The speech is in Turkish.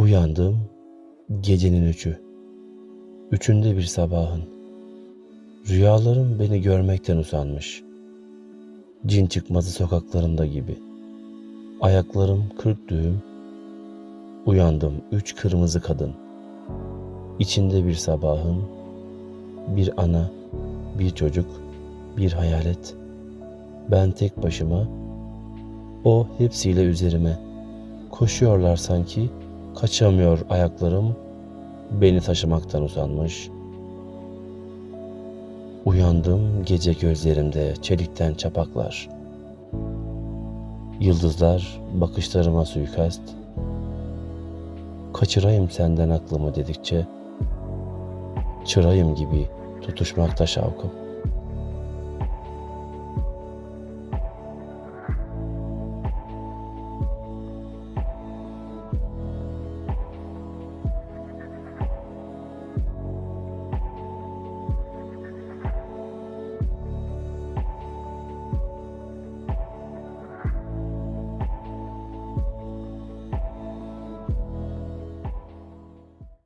Uyandım gecenin üçü. Üçünde bir sabahın. Rüyalarım beni görmekten usanmış. Cin çıkmazı sokaklarında gibi. Ayaklarım kırk düğüm. Uyandım üç kırmızı kadın. İçinde bir sabahın, bir ana, bir çocuk, bir hayalet. Ben tek başıma, o hepsiyle üzerime. Koşuyorlar sanki, kaçamıyor ayaklarım, beni taşımaktan usanmış. Uyandım gece gözlerimde çelikten çapaklar. Yıldızlar bakışlarıma suikast. Kaçırayım senden aklımı dedikçe, çırayım gibi tutuşmakta şavkım.